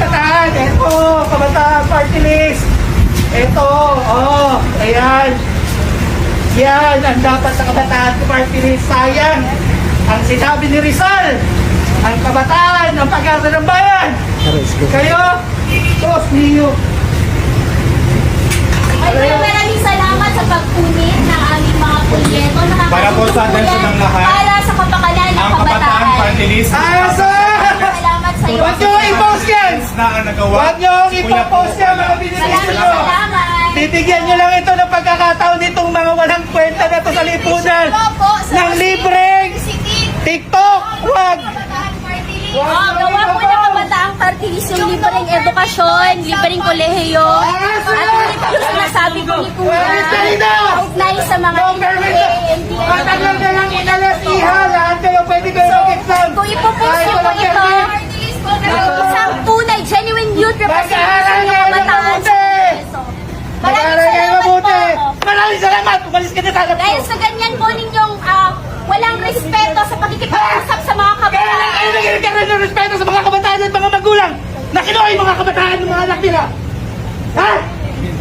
Kataan, eto, kabataan party list. Eto, oh, ayan. Yan ang dapat sa kabataan party list. Sayang, ang sinabi ni Rizal, ang kabataan, ang pag-asa ng bayan. Kayo, boss ninyo. Ay, maraming salamat sa pagpunit ng aming mga kulyeto. Para po sa atensyon ng lahat. Na ang nagawa. Huwag niyo i-post po. yan mga binibigyan niyo. Titigyan nyo lang ito ng pagkakataon nitong mga walang kwenta na to sa lipunan. Ng libreng. TikTok. Huwag! Kabataan Party List. Wag Oh, mo gawa po ng kabataang yung libreng edukasyon, libreng kolehiyo, at yung sinasabi ko ni Kuya, kaugnay sa mga No permit na! NDA. Matagal na lang inalas iha. Lahat kayo pwede kayo mag-exam. Kung ipopost Kahit niyo po walang ito, permit. isang tunay, genuine youth representation Mag-aaral ng kabataan. mabuti! Maraming Mag-aaral kayo salamat mabuti! po. Maraming salamat! Umalis ka na sa harap ko. Dahil sa ganyan po ninyong ah, walang respeto sa pakikipag-usap sa mga Kaya lang kabataan. kayo nagkakaroon ng respeto sa mga kabataan at mga magulang na kinuha yung mga kabataan ng mga anak nila. Ha?